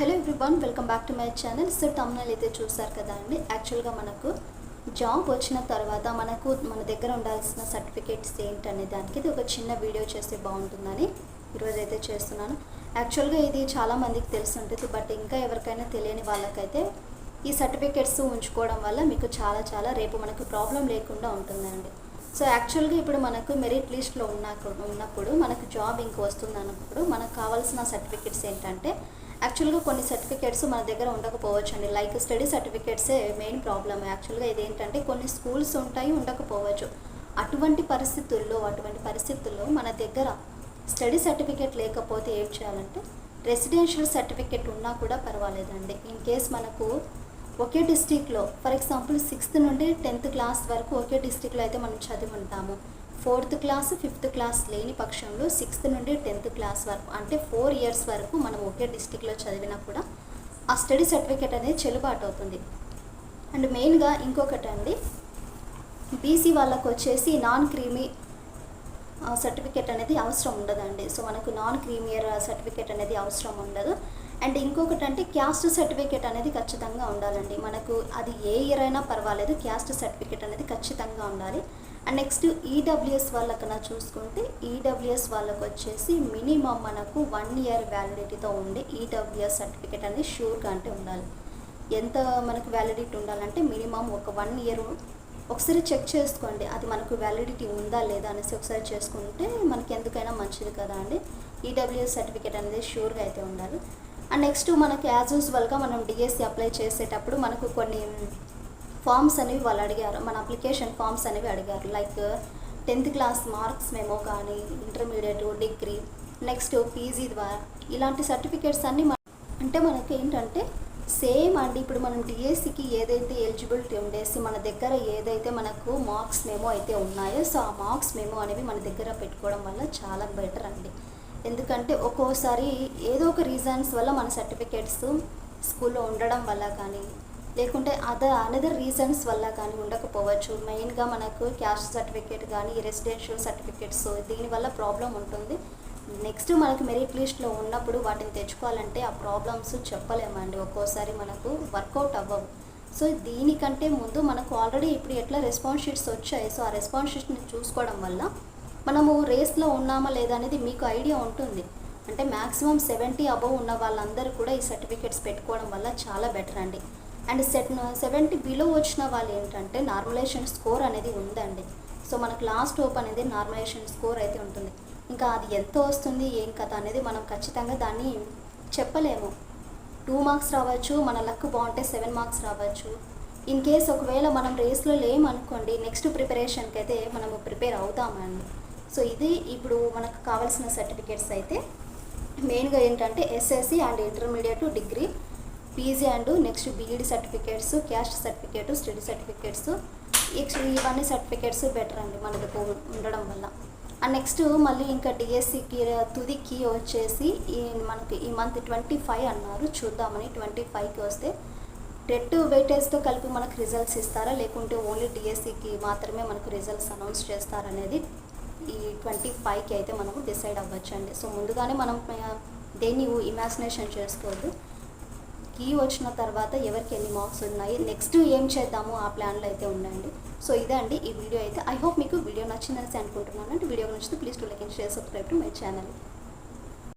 Hello everyone welcome back to my channel. So thumbnail అయితే చూసారు కదా అండి యాక్చువల్గా మనకు జాబ్ వచ్చిన తర్వాత మనకు మన దగ్గర ఉండాల్సిన సర్టిఫికేట్స్ ఏంటనే దానికి ఇది ఒక చిన్న వీడియో చేస్తే బాగుంటుందని ఈరోజు అయితే చేస్తున్నాను. యాక్చువల్గా ఇది చాలామందికి తెలిసి ఉంటుంది బట్ ఇంకా ఎవరికైనా తెలియని వాళ్ళకైతే ఈ సర్టిఫికేట్స్ ఉంచుకోవడం వల్ల మీకు చాలా చాలా రేపు మనకు ప్రాబ్లం లేకుండా ఉంటుందండి. సో యాక్చువల్గా ఇప్పుడు మనకు మెరిట్ లిస్ట్లో ఉన్న ఉన్నప్పుడు మనకు జాబ్ ఇంక వస్తుంది అన్నప్పుడు మనకు కావాల్సిన సర్టిఫికేట్స్ ఏంటంటే యాక్చువల్గా కొన్ని సర్టిఫికేట్స్ మన దగ్గర ఉండకపోవచ్చు అండి లైక్ స్టడీ సర్టిఫికేట్సే మెయిన్ ప్రాబ్లమ్ యాక్చువల్గా ఇదేంటంటే కొన్ని స్కూల్స్ ఉంటాయి ఉండకపోవచ్చు. అటువంటి పరిస్థితుల్లో అటువంటి పరిస్థితుల్లో మన దగ్గర స్టడీ సర్టిఫికేట్ లేకపోతే ఏం చేయాలంటే రెసిడెన్షియల్ సర్టిఫికేట్ ఉన్నా కూడా పర్వాలేదండి. ఇన్ కేస్ మనకు ఒకే డిస్టిక్లో ఫర్ ఎగ్జాంపుల్ సిక్స్త్ నుండి టెన్త్ క్లాస్ వరకు ఒకే డిస్టిక్లో అయితే మనం చదివి ఉంటాము. ఫోర్త్ క్లాస్ ఫిఫ్త్ క్లాస్ లేని పక్షంలో సిక్స్త్ నుండి టెన్త్ క్లాస్ వరకు అంటే ఫోర్ ఇయర్స్ వరకు మనం ఒకే డిస్టిక్లో చదివినా కూడా ఆ స్టడీ సర్టిఫికేట్ అనేది చెల్లుబాటు అవుతుంది. అండ్ మెయిన్గా ఇంకొకటి అండి బీసీ వాళ్ళకు వచ్చేసి నాన్ క్రీమీ సర్టిఫికేట్ అనేది అవసరం ఉండదండి. సో మనకు నాన్ క్రీమియర్ సర్టిఫికేట్ అనేది అవసరం ఉండదు. అండ్ ఇంకొకటి అంటే క్యాస్ట్ సర్టిఫికేట్ అనేది ఖచ్చితంగా ఉండాలండి. మనకు అది ఏ ఇయర్ అయినా పర్వాలేదు క్యాస్ట్ సర్టిఫికేట్ అనేది ఖచ్చితంగా ఉండాలి. అండ్ నెక్స్ట్ ఈడబ్ల్యూఎస్ వాళ్ళకన్నా చూసుకుంటే ఈడబ్ల్యూఎస్ వాళ్ళకు వచ్చేసి మినిమం మనకు వన్ ఇయర్ వ్యాలిడిటీతో ఉండే ఈడబ్ల్యూఎస్ సర్టిఫికేట్ అనేది షూర్గా అంటే ఉండాలి. ఎంత మనకు వ్యాలిడిటీ ఉండాలంటే మినిమం ఒక వన్ ఇయర్ ఒకసారి చెక్ చేసుకోండి. అది మనకు వ్యాలిడిటీ ఉందా లేదా అనేసి ఒకసారి చేసుకుంటే మనకి ఎందుకైనా మంచిది కదా అండి. ఈడబ్ల్యూఎస్ సర్టిఫికేట్ అనేది షూర్గా అయితే ఉండాలి. అండ్ నెక్స్ట్ మనకి యాజ్ యూజువల్గా మనం డిఎస్సి అప్లై చేసేటప్పుడు మనకు కొన్ని ఫామ్స్ అనేవి వాళ్ళు అడిగారు. మన అప్లికేషన్ ఫామ్స్ అనేవి అడిగారు. Like tenth class marks memo కానీ ఇంటర్మీడియట్ డిగ్రీ నెక్స్ట్ పీజీ ద్వారా ఇలాంటి సర్టిఫికేట్స్ అన్నీ మన అంటే మనకి ఏంటంటే సేమ్ అండి. ఇప్పుడు మనం డిఎస్సికి ఏదైతే ఎలిజిబిలిటీ ఉండేసి మన దగ్గర ఏదైతే మనకు మార్క్స్ మేమో అయితే ఉన్నాయో సో ఆ మార్క్స్ మేమో అనేవి మన దగ్గర పెట్టుకోవడం వల్ల చాలా బెటర్ అండి. ఎందుకంటే ఒక్కోసారి ఏదో ఒక రీజన్స్ వల్ల మన సర్టిఫికేట్స్ స్కూల్లో ఉండడం వల్ల కానీ లేకుంటే అదర్ అనదర్ రీజన్స్ వల్ల కానీ ఉండకపోవచ్చు. మెయిన్గా మనకు క్యాస్ట్ సర్టిఫికేట్ కానీ రెసిడెన్షియల్ సర్టిఫికేట్స్ దీనివల్ల ప్రాబ్లం ఉంటుంది. నెక్స్ట్ మనకు మెరిట్ లిస్ట్లో ఉన్నప్పుడు వాటిని తెచ్చుకోవాలంటే ఆ ప్రాబ్లమ్స్ చెప్పలేమండి. ఒక్కోసారి మనకు వర్కౌట్ అవ్వవు. సో దీనికంటే ముందు మనకు ఆల్రెడీ ఇప్పుడు ఎట్లా రెస్పాన్స్ షీట్స్ వచ్చాయి సో ఆ రెస్పాన్స్ షీట్ని చూసుకోవడం వల్ల మనము రేస్లో ఉన్నామా లేదా అనేది మీకు ఐడియా ఉంటుంది. అంటే మ్యాక్సిమం సెవెంటీ అబవ్ ఉన్న వాళ్ళందరూ కూడా ఈ సర్టిఫికేట్స్ పెట్టుకోవడం వల్ల చాలా బెటర్ అండి. అండ్ సెట్ సెవెంటీ బిలో వచ్చిన వాళ్ళు ఏంటంటే నార్మలైజేషన్ స్కోర్ అనేది ఉందండి. సో మనకు లాస్ట్ హోప్ అనేది నార్మలైజేషన్ స్కోర్ అయితే ఉంటుంది. ఇంకా అది ఎంత వస్తుంది ఏం కథ అనేది మనం ఖచ్చితంగా దాన్ని చెప్పలేము. టూ మార్క్స్ రావచ్చు మన లక్ బాగుంటే సెవెన్ మార్క్స్ రావచ్చు. ఇన్ కేస్ ఒకవేళ మనం రేస్లో లేమనుకోండి నెక్స్ట్ ప్రిపరేషన్కి అయితే మనము ప్రిపేర్ అవుతామండి సో ఇది ఇప్పుడు మనకు కావాల్సిన సర్టిఫికేట్స్ అయితే మెయిన్గా ఏంటంటే SSC and intermediate degree PG and next BEd certificates caste certificate study certificates ఇవన్నీ సర్టిఫికేట్స్ బెటర్ అండి మన దగ్గర ఉండడం వల్ల. అండ్ నెక్స్ట్ మళ్ళీ ఇంకా డిఎస్సికి తుది కీ వచ్చేసి ఈ మనకి ఈ మంత్ ట్వంటీ ఫైవ్ అన్నారు. చూద్దామని ట్వంటీ ఫైవ్కి వస్తే టెట్ వెయిటేజ్తో కలిపి మనకు రిజల్ట్స్ ఇస్తారా? లేకుంటే ఓన్లీ డిఎస్సికి మాత్రమే మనకు రిజల్ట్స్ అనౌన్స్ చేస్తారనేది ఈ ట్వంటీ ఫైవ్కి అయితే మనము డిసైడ్ అవ్వచ్చు అండి సో ముందుగానే మనం దేన్ని ఇమాజినేషన్ చేసుకోవద్దు. ఈ వచ్చిన తర్వాత ఎవరికి ఎన్ని మార్క్స్ ఉన్నాయి నెక్స్ట్ ఏం చేద్దాము ఆ ప్లాన్లో అయితే ఉండండి. సో ఇదే అండి ఈ వీడియో అయితే. ఐ హోప్ మీకు వీడియో నచ్చిందని అనుకుంటున్నాను. అంటే వీడియో నచ్చితే please to like and share subscribe to my channel.